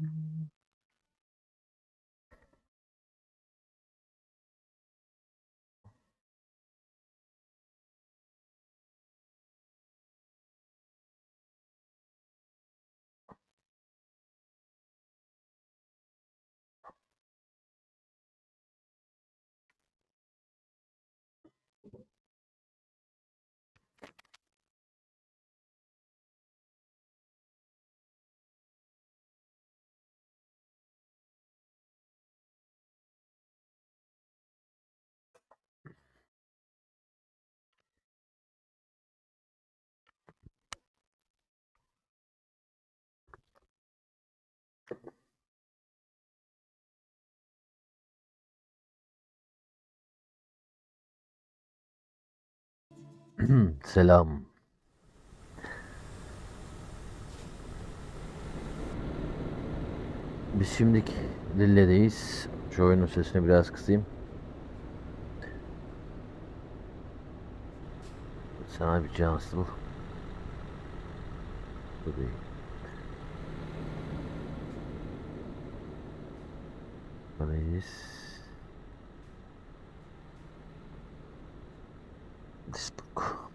Mm-hmm. Selam. Biz şimdilik Lille'deyiz. Şu oyunun sesini biraz kısayım. Sana bir cansıl. Bu değil. Neredeyiz? Disbook.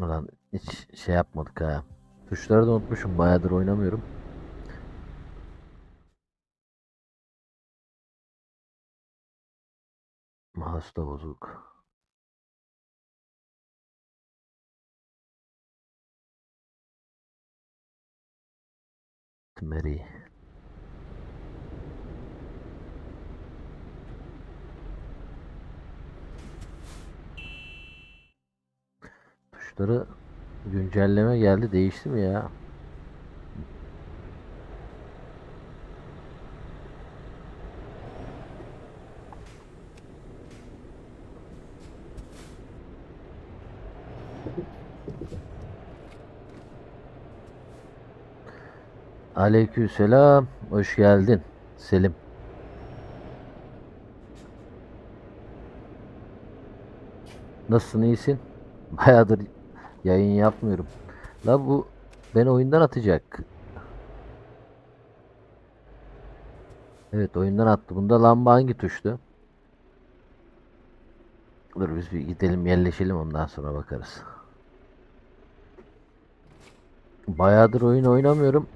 Ulan hiç şey yapmadık ha. Tuşları da unutmuşum. Bayağıdır oynamıyorum. Da bozuk. Mary. Tuşları güncelleme geldi. Değişti mi ya? Aleykümselam. Hoş geldin. Selim. Nasılsın? iyisin? Bayağıdır yayın yapmıyorum. La bu beni oyundan atacak. Evet oyundan attı. Bunda lamba hangi tuştu? Dur biz bir gidelim yerleşelim ondan sonra bakarız. Bayağıdır oyun oynamıyorum.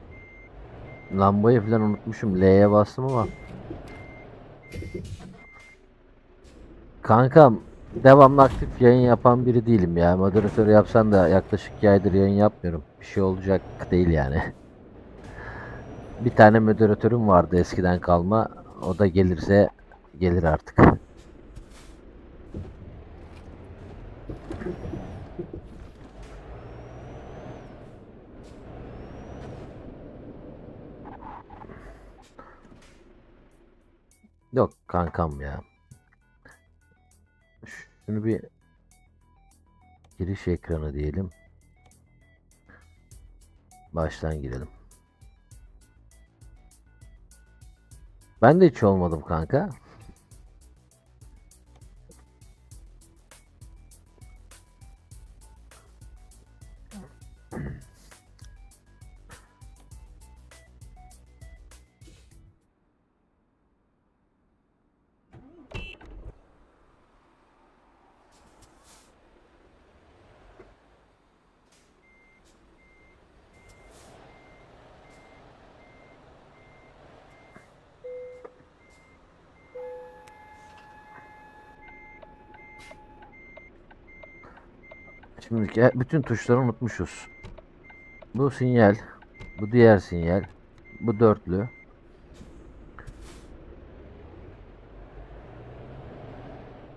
Lambayı falan unutmuşum. L'ye bastım ama. Kankam devamlı aktif yayın yapan biri değilim ya. Moderatör yapsan da yaklaşık 2 aydır yayın yapmıyorum. Bir şey olacak değil yani. Bir tane moderatörüm vardı eskiden kalma. O da gelirse gelir artık. Yok kankam ya. Şunu bir giriş ekranı diyelim. Baştan girelim. Ben de hiç olmadım kanka. Ge- bütün tuşları unutmuşuz. Bu sinyal, bu diğer sinyal, bu dörtlü.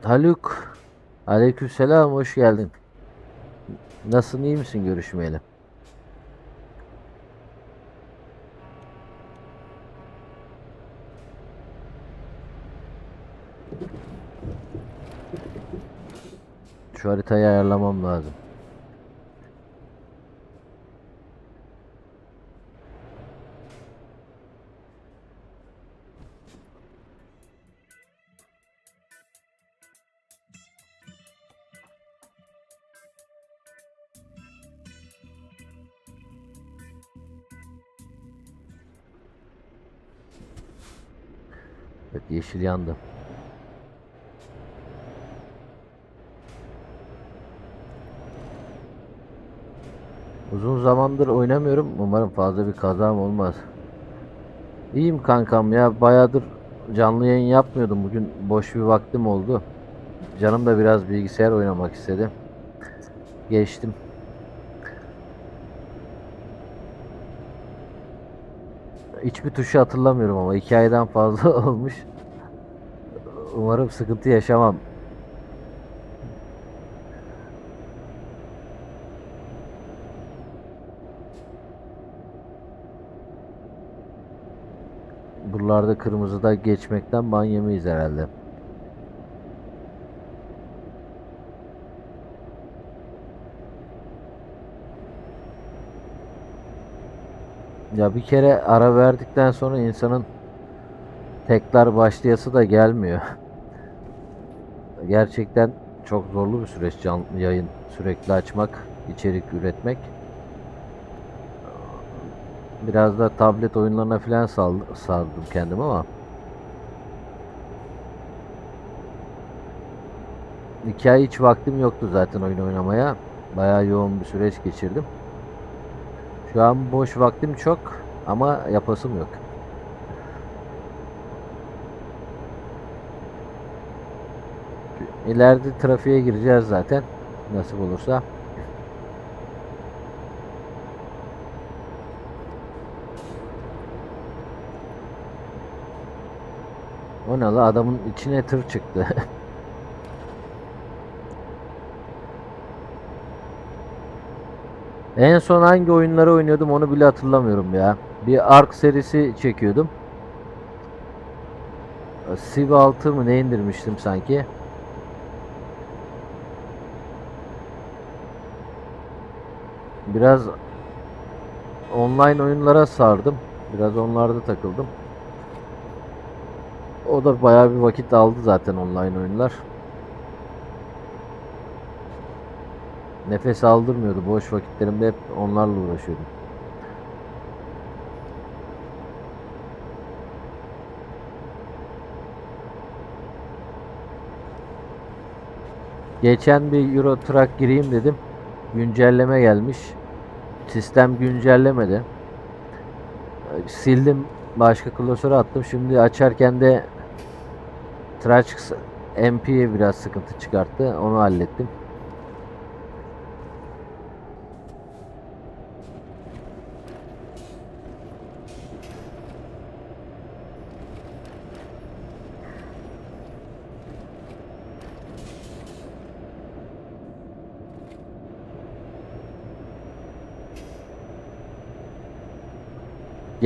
Haluk, aleykümselam, hoş geldin. Nasılsın, iyi misin görüşmeyeli? Şu haritayı ayarlamam lazım. Yeşil yandı. Uzun zamandır oynamıyorum. Umarım fazla bir kazam olmaz. İyiyim kankam ya. Bayağıdır canlı yayın yapmıyordum. Bugün boş bir vaktim oldu. Canım da biraz bilgisayar oynamak istedi. Geçtim. Hiçbir tuşu hatırlamıyorum ama iki aydan fazla olmuş. Umarım sıkıntı yaşamam. Buralarda kırmızıda geçmekten ban yemeyiz herhalde. Ya bir kere ara verdikten sonra insanın tekrar başlayası da gelmiyor. Gerçekten çok zorlu bir süreç canlı yayın sürekli açmak, içerik üretmek. Biraz da tablet oyunlarına falan sardım kendimi ama iki ay hiç vaktim yoktu zaten oyun oynamaya. Bayağı yoğun bir süreç geçirdim. Şu an boş vaktim çok ama yapasım yok. İleride trafiğe gireceğiz zaten. Nasip olursa. O ne la adamın içine tır çıktı. En son hangi oyunları oynuyordum onu bile hatırlamıyorum ya. Bir Ark serisi çekiyordum. Civ 6 mı ne indirmiştim sanki. Biraz online oyunlara sardım. Biraz onlarda takıldım. O da bayağı bir vakit aldı zaten online oyunlar. Nefes aldırmıyordu. Boş vakitlerimde hep onlarla uğraşıyordum. Geçen bir Euro Truck gireyim dedim. Güncelleme gelmiş. Sistem güncellemedi. Sildim. Başka klasöre attım. Şimdi açarken de Trax MP'ye biraz sıkıntı çıkarttı. Onu hallettim.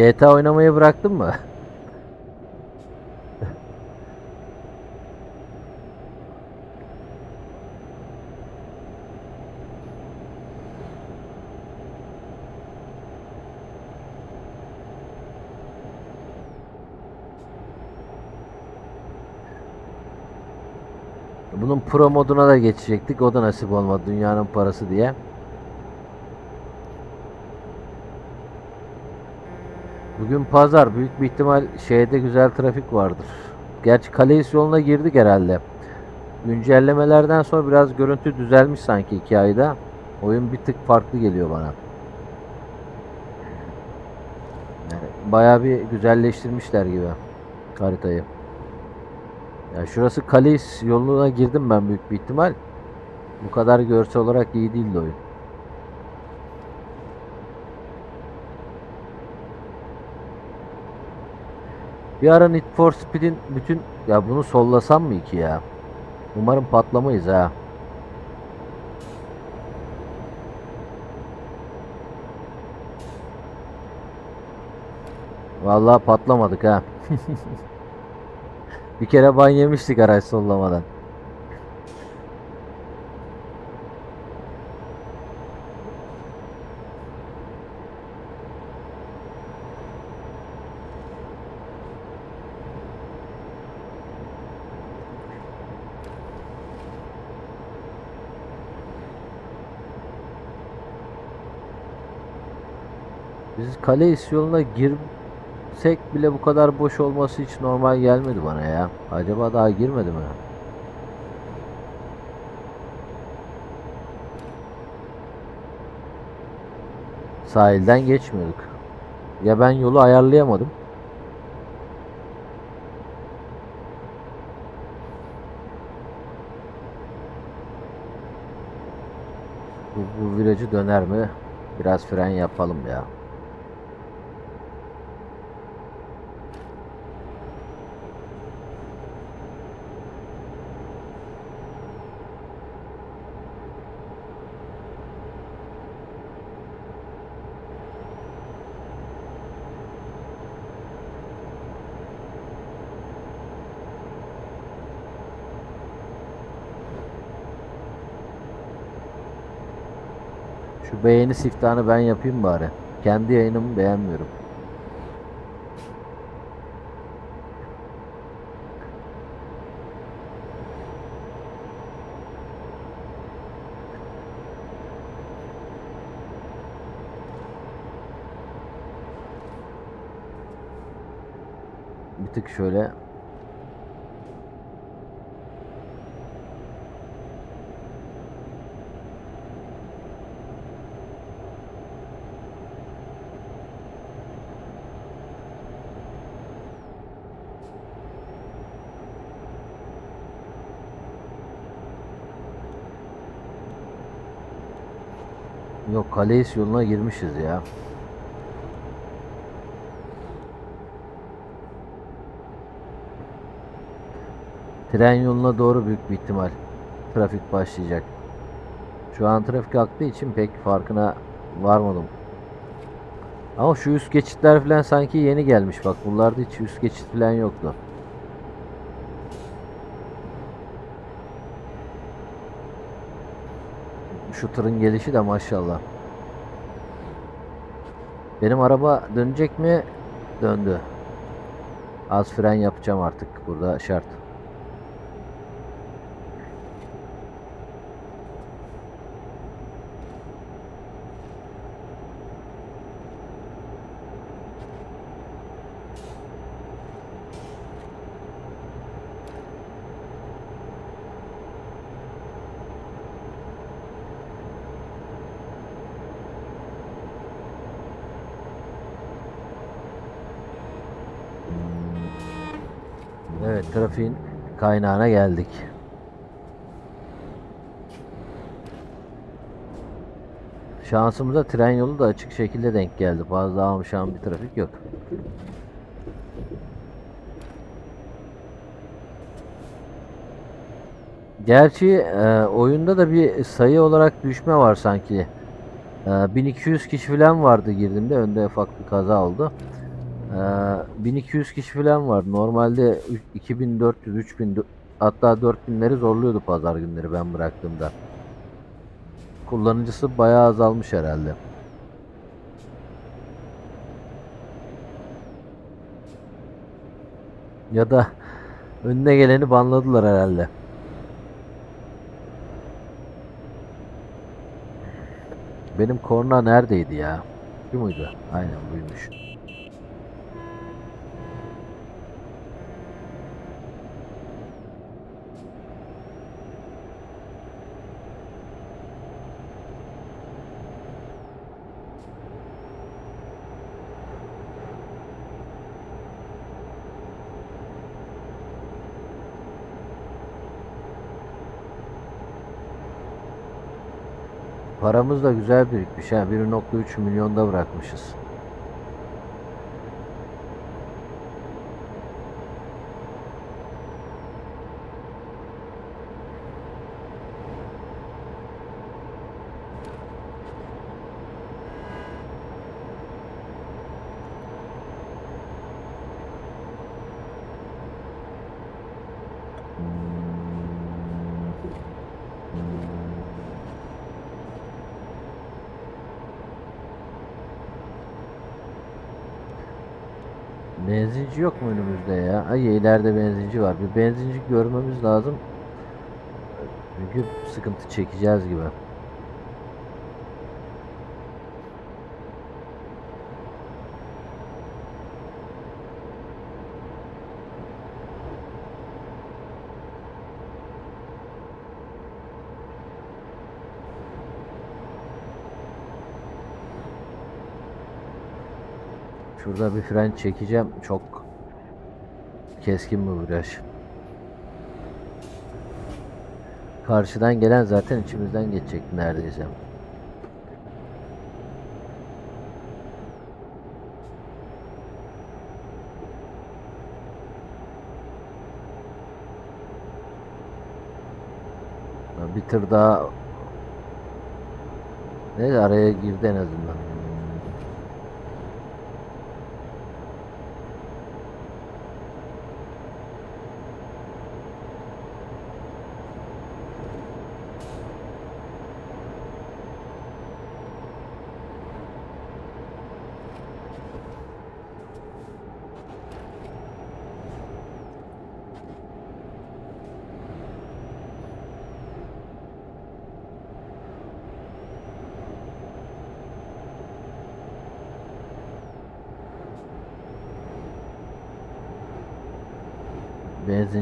GTA oynamayı bıraktın mı? Bunun pro moduna da geçecektik. O da nasip olmadı dünyanın parası diye. Bugün pazar. Büyük bir ihtimal şeyde güzel trafik vardır. Gerçi Kaleis yoluna girdik herhalde. Güncellemelerden sonra biraz görüntü düzelmiş sanki iki ayda. Oyun bir tık farklı geliyor bana. Yani bayağı bir güzelleştirmişler gibi haritayı. Ya şurası Kaleis yoluna girdim ben büyük bir ihtimal. Bu kadar görsel olarak iyi değildi oyun. Bir ara Need for Speed'in bütün ya bunu sollasam mı ki ya? Umarım patlamayız ha. Vallahi patlamadık ha. Bir kere ban yemiştik araç sollamadan. Biz kale yoluna gir girsek bile bu kadar boş olması hiç normal gelmedi bana ya. Acaba daha girmedi mi? Sahilden geçmiyorduk. Ya ben yolu ayarlayamadım. Bu, bu virajı döner mi? Biraz fren yapalım ya. Şu beğeni siftahını ben yapayım bari. Kendi yayınımı beğenmiyorum. Bir tık şöyle Yok Kaleis yoluna girmişiz ya. Tren yoluna doğru büyük bir ihtimal trafik başlayacak. Şu an trafik aktığı için pek farkına varmadım. Ama şu üst geçitler falan sanki yeni gelmiş bak. Bunlarda hiç üst geçit falan yoktu. Şu tırın gelişi de maşallah. Benim araba dönecek mi? Döndü. Az fren yapacağım artık. Burada şart. Evet, trafiğin kaynağına geldik. Şansımıza tren yolu da açık şekilde denk geldi. Fazla amşan bir trafik yok. Gerçi e, oyunda da bir sayı olarak düşme var sanki. E, 1200 kişi falan vardı girdiğimde. Önde ufak bir kaza oldu. Ee, 1200 kişi falan var. Normalde 2400, 3000 hatta 4000'leri zorluyordu pazar günleri ben bıraktığımda. Kullanıcısı bayağı azalmış herhalde. Ya da önüne geleni banladılar herhalde. Benim korna neredeydi ya? Şu muydu? Aynen buymuş. Paramız da güzel birikmiş ha. 1.3 milyonda bırakmışız. Benzinci yok mu önümüzde ya? Ay ileride benzinci var. Bir benzinci görmemiz lazım. Çünkü sıkıntı çekeceğiz gibi. Şurada bir fren çekeceğim. Çok keskin bir viraj. Karşıdan gelen zaten içimizden geçecekti neredeyse. Bir tır daha Neyse araya girdi en azından.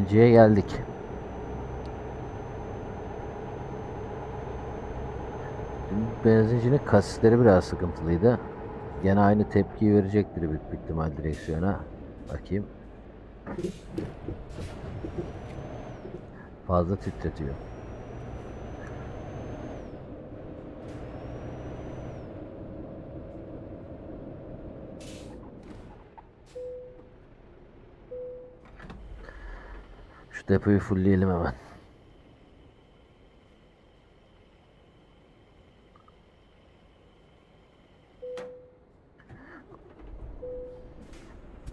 Benzinciye geldik. Benzincinin kasisleri biraz sıkıntılıydı. Gene aynı tepkiyi verecektir büyük ihtimal direksiyona. Bakayım. Fazla titretiyor. Şu depoyu fullleyelim hemen.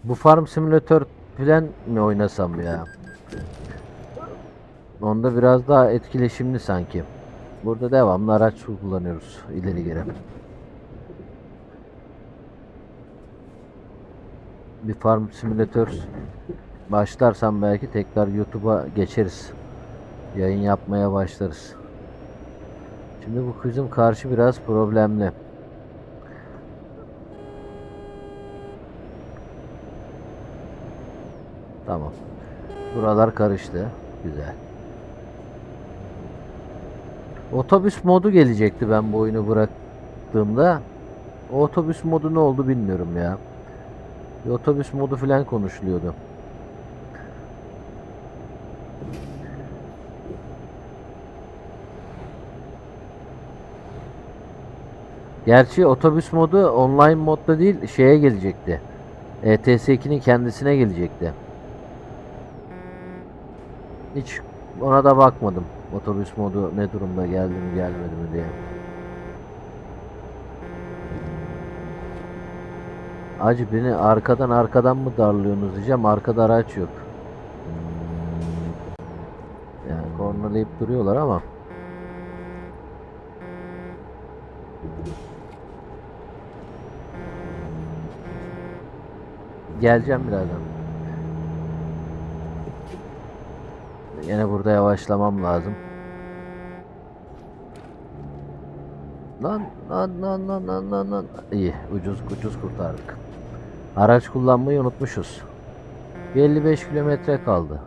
Bu farm simülatör falan mi oynasam ya? Onda biraz daha etkileşimli sanki. Burada devamlı araç kullanıyoruz ileri geri. Bir farm simülatör başlarsam belki tekrar YouTube'a geçeriz. Yayın yapmaya başlarız. Şimdi bu kızım karşı biraz problemli. Tamam. Buralar karıştı. Güzel. Otobüs modu gelecekti ben bu oyunu bıraktığımda. O otobüs modu ne oldu bilmiyorum ya. Bir otobüs modu falan konuşuluyordu. Gerçi otobüs modu online modda değil şeye gelecekti. E ETS2'nin kendisine gelecekti. Hiç ona da bakmadım. Otobüs modu ne durumda geldi mi gelmedi mi diye. Acı beni arkadan arkadan mı darlıyorsunuz diyeceğim. Arkada araç yok. Yani kornalayıp duruyorlar ama. Geleceğim birazdan. Yine burada yavaşlamam lazım. Lan lan lan lan lan lan lan. İyi ucuz ucuz kurtardık. Araç kullanmayı unutmuşuz. Bir 55 kilometre kaldı.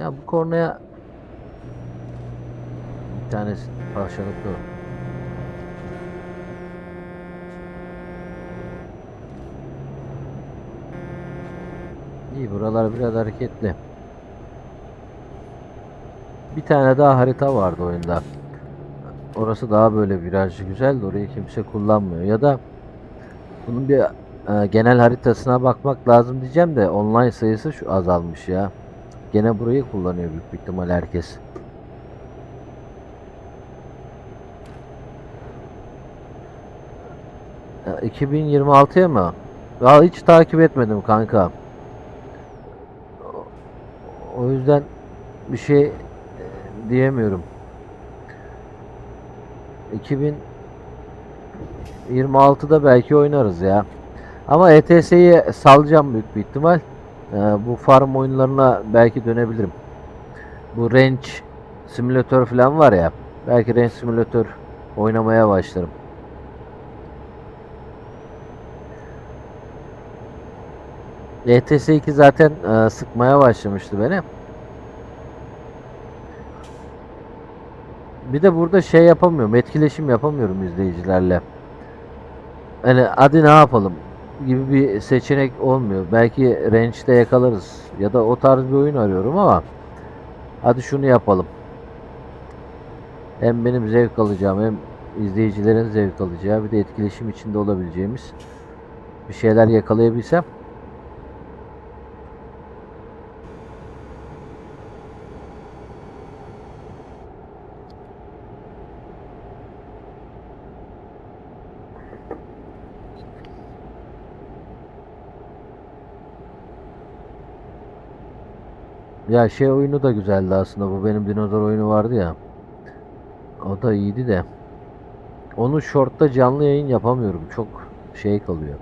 Ya bu kornaya bir tanesi parçalıklı o. İyi buralar biraz hareketli. Bir tane daha harita vardı oyunda. Orası daha böyle virajlı güzeldi. Orayı kimse kullanmıyor. Ya da bunun bir e, genel haritasına bakmak lazım diyeceğim de online sayısı şu azalmış ya. Gene burayı kullanıyor büyük ihtimal herkes. Ya 2026'ya mı? Ya hiç takip etmedim kanka. O- yüzden bir şey e, diyemiyorum. 2026'da belki oynarız ya. Ama ETS'yi salacağım büyük bir ihtimal. Ee, bu farm oyunlarına belki dönebilirim. Bu range simülatör falan var ya. Belki range simülatör oynamaya başlarım. ETS 2 zaten e, sıkmaya başlamıştı beni. Bir de burada şey yapamıyorum, etkileşim yapamıyorum izleyicilerle. hani hadi ne yapalım gibi bir seçenek olmuyor. Belki range'de yakalarız ya da o tarz bir oyun arıyorum ama hadi şunu yapalım. Hem benim zevk alacağım hem izleyicilerin zevk alacağı bir de etkileşim içinde olabileceğimiz bir şeyler yakalayabilsem. Ya şey oyunu da güzeldi aslında. Bu benim dinozor oyunu vardı ya. O da iyiydi de. Onu short'ta canlı yayın yapamıyorum. Çok şey kalıyor.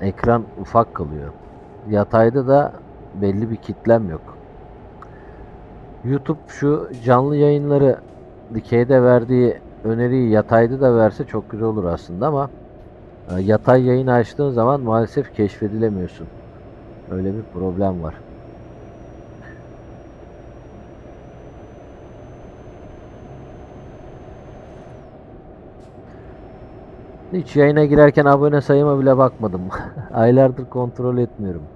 Ekran ufak kalıyor. Yatayda da belli bir kitlem yok. YouTube şu canlı yayınları dikeyde verdiği öneriyi yatayda da verse çok güzel olur aslında ama e, yatay yayın açtığın zaman maalesef keşfedilemiyorsun. Öyle bir problem var. Hiç yayına girerken abone sayıma bile bakmadım. Aylardır kontrol etmiyorum.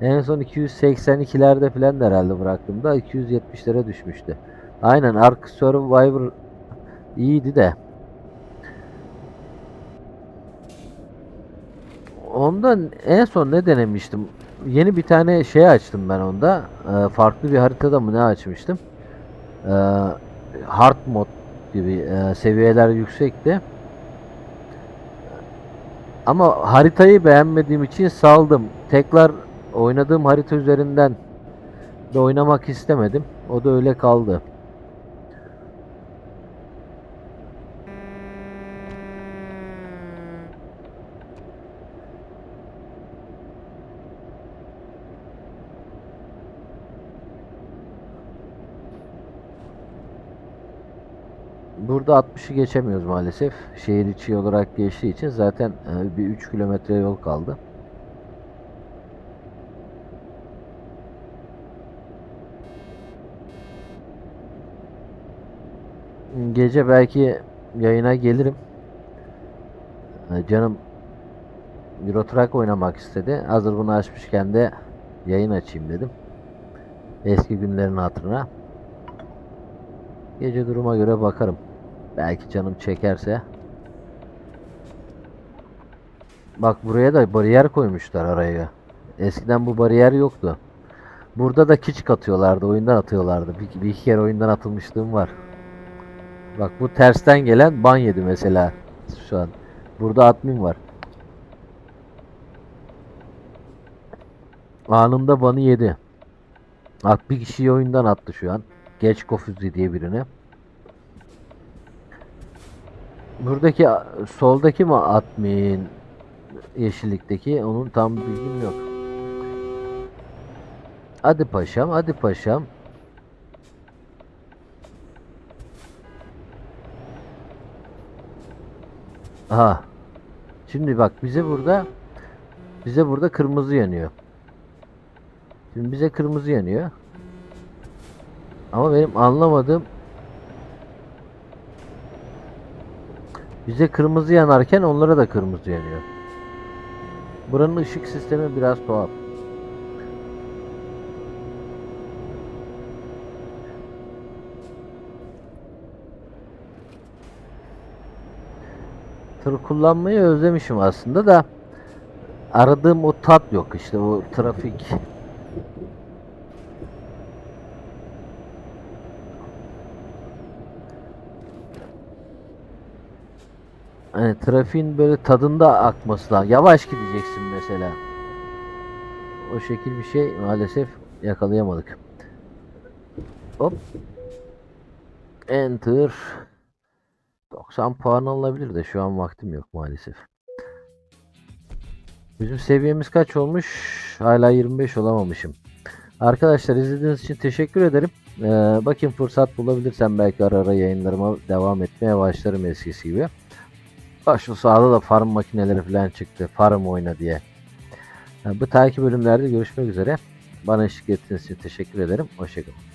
En son 282'lerde falan herhalde bıraktığımda 270'lere düşmüştü. Aynen Ark Survivor iyiydi de. Ondan en son ne denemiştim? Yeni bir tane şey açtım ben onda. Ee, farklı bir haritada mı ne açmıştım? Ee, hard mod gibi e, seviyeler yüksekti. Ama haritayı beğenmediğim için saldım. Tekrar oynadığım harita üzerinden de oynamak istemedim. O da öyle kaldı. Burada 60'ı geçemiyoruz maalesef. Şehir içi olarak geçtiği için zaten e, bir 3 kilometre yol kaldı. Gece belki yayına gelirim. E, Canım Euro oynamak istedi. Hazır bunu açmışken de yayın açayım dedim. Eski günlerin hatırına. Gece duruma göre bakarım. Belki canım çekerse. Bak buraya da bariyer koymuşlar araya. Eskiden bu bariyer yoktu. Burada da kiç atıyorlardı. Oyundan atıyorlardı. Bir, bir iki kere oyundan atılmışlığım var. Bak bu tersten gelen ban yedi mesela. Şu an. Burada admin var. Anında banı yedi. Bak bir kişiyi oyundan attı şu an. Geç Kofuzi diye birini. Buradaki soldaki mi admin? Yeşillikteki onun tam bilgim yok. Hadi paşam, hadi paşam. Aha. Şimdi bak bize burada bize burada kırmızı yanıyor. Şimdi bize kırmızı yanıyor. Ama benim anlamadığım bize kırmızı yanarken onlara da kırmızı yanıyor. Buranın ışık sistemi biraz tuhaf. Tır kullanmayı özlemişim aslında da aradığım o tat yok işte o trafik Hani trafiğin böyle tadında akması lazım. Yavaş gideceksin mesela. O şekil bir şey maalesef yakalayamadık. Hop. Enter. 90 puan alınabilir de şu an vaktim yok maalesef. Bizim seviyemiz kaç olmuş? Hala 25 olamamışım. Arkadaşlar izlediğiniz için teşekkür ederim. Ee, bakayım fırsat bulabilirsem belki ara ara yayınlarıma devam etmeye başlarım eskisi gibi. Bak şu sağda da farm makineleri falan çıktı. Farm oyna diye. Ha, Bu takip bölümlerde görüşmek üzere. Bana eşlik ettiğiniz için teşekkür ederim. Hoşçakalın.